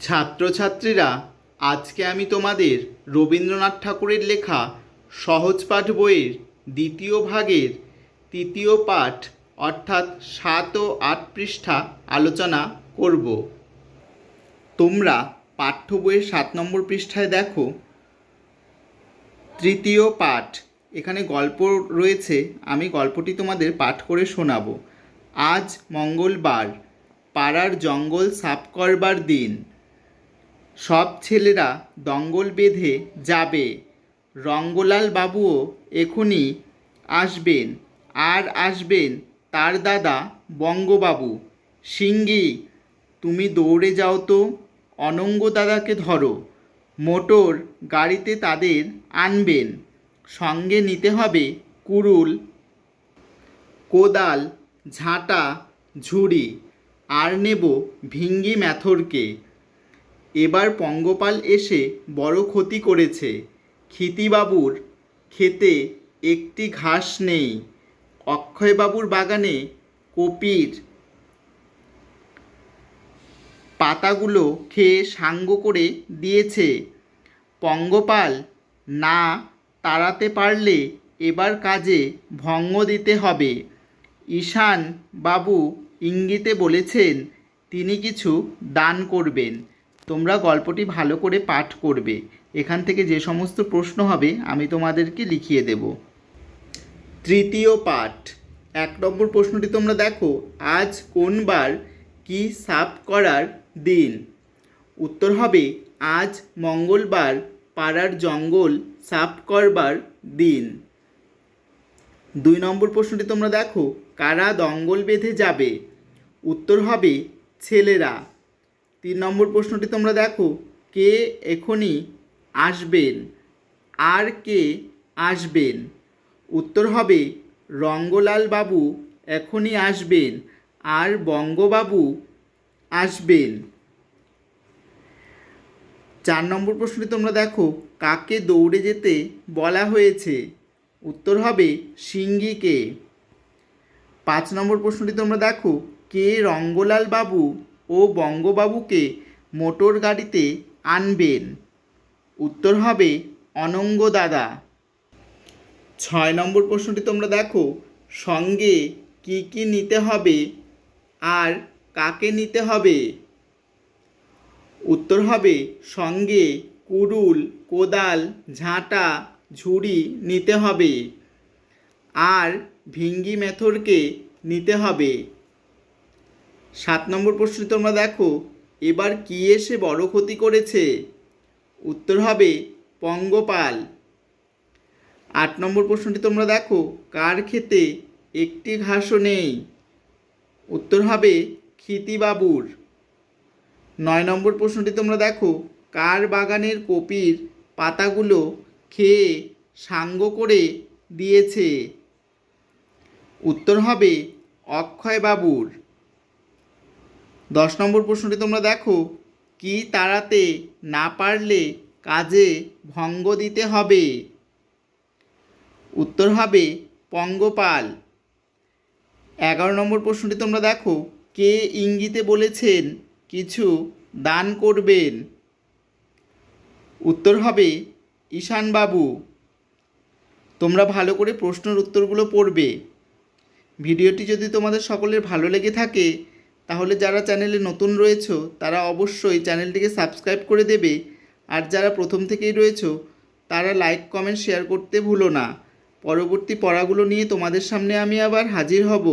ছাত্রছাত্রীরা, আজকে আমি তোমাদের রবীন্দ্রনাথ ঠাকুরের লেখা সহজ পাঠ বইয়ের দ্বিতীয় ভাগের তৃতীয় পাঠ, অর্থাৎ সাত ও আট পৃষ্ঠা আলোচনা করব। তোমরা পাঠ্য বইয়ের সাত নম্বর পৃষ্ঠায় দেখো। তৃতীয় পাঠ, এখানে গল্প রয়েছে, আমি গল্পটি তোমাদের পাঠ করে শোনাবো। আজ মঙ্গলবার, পাড়ার জঙ্গল সাফ করবার দিন। সব ছেলেরা দঙ্গল বেঁধে যাবে। রঙ্গলাল বাবুও এখনই আসবেন, আর আসবেন তার দাদা বঙ্গবাবু। সিঙ্গি, তুমি দৌড়ে যাও তো, অনঙ্গ দাদাকে ধরো। মোটর গাড়িতে তাদের আনবেন। সঙ্গে নিতে হবে কুরুল, কোদাল, ঝাঁটা, ঝুড়ি, আর নেব ভিঙ্গি ম্যাথরকে। এবার পঙ্গপাল এসে বড় ক্ষতি করেছে। ক্ষিতিবাবুর খেতে একটি ঘাস নেই। অক্ষয়বাবুর বাগানে কপির পাতাগুলো খেয়ে সাঙ্গ করে দিয়েছে। পঙ্গপাল না তাড়াতে পারলে এবার কাজে ভঙ্গ দিতে হবে। ঈশান বাবু ইঙ্গিতে বলেছেন, তিনি কিছু দান করবেন। তোমরা গল্পটি ভালো করে পাঠ করবে। এখান থেকে যে সমস্ত প্রশ্ন হবে, আমি তোমাদেরকে লিখিয়ে দেব। তৃতীয় পাঠ। এক নম্বর প্রশ্নটি তোমরা দেখো, আজ কোন বার কি সাফ করার দিন? উত্তর হবে, আজ মঙ্গলবার পাড়ার জঙ্গল সাফ করবার দিন। দুই নম্বর প্রশ্নটি তোমরা দেখো, কারা দঙ্গল বেঁধে যাবে? উত্তর হবে, ছেলেরা। তিন নম্বর প্রশ্নটি তোমরা দেখো, কে এখনই আসবেন? আর কে আসবেন? উত্তর হবে, রঙ্গলাল বাবু এখনই আসবেন, আর বঙ্গবাবু আসবেন। চার নম্বর প্রশ্নটি তোমরা দেখো, কাকে দৌড়ে যেতে বলা হয়েছে? উত্তর হবে, সিঙ্গিকে। পাঁচ নম্বর প্রশ্নটি তোমরা দেখো, কে রঙ্গলাল বাবু ও বঙ্গবাবুকে মোটর গাড়িতে আনবেন। উত্তর হবে অনঙ্গ দাদা। ছয় নম্বর প্রশ্নটি তোমরা দেখো, সঙ্গে কি কি নিতে হবে আর কাকে নিতে হবে? উত্তর হবে সঙ্গে কুড়ুল, কোদাল, ঝাঁটা, ঝুড়ি নিতে হবে। আর ভিঙ্গি মেথরকে নিতে হবে। সাত নম্বর প্রশ্নটি তোমরা দেখো, এবার কি এসে বড় ক্ষতি করেছে? উত্তর হবে পঙ্গপাল। আট নম্বর প্রশ্নটি তোমরা দেখো, কার খেতে একটি ঘাসও নেই? উত্তর হবে ক্ষিতিবাবুর। নয় নম্বর প্রশ্নটি তোমরা দেখো, কার বাগানের কপির পাতাগুলো খেয়ে সাঙ্গ করে দিয়েছে? উত্তর হবে অক্ষয়বাবুর। দশ নম্বর প্রশ্নটি তোমরা দেখো। কি তাড়াতে না পারলে কাজে ভঙ্গ দিতে হবে? উত্তর হবে পঙ্গপাল। এগারো নম্বর প্রশ্নটি তোমরা দেখো। কে ইঙ্গিতে বলেছেন কিছু দান করবেন? উত্তর হবে ঈশানবাবু। তোমরা ভালো করে প্রশ্নের উত্তরগুলো পড়বে। ভিডিওটি যদি তোমাদের সকলের ভালো লেগে থাকে তাহলে যারা চ্যানেলে নতুন রয়েছে, তারা অবশ্যই চ্যানেলটিকে সাবস্ক্রাইব করে দেবে। আর যারা প্রথম থেকেই রয়েছো, তারা লাইক, কমেন্ট, শেয়ার করতে ভুলো না। পরবর্তী পড়াগুলো নিয়ে তোমাদের সামনে আমি আবার হাজির হব।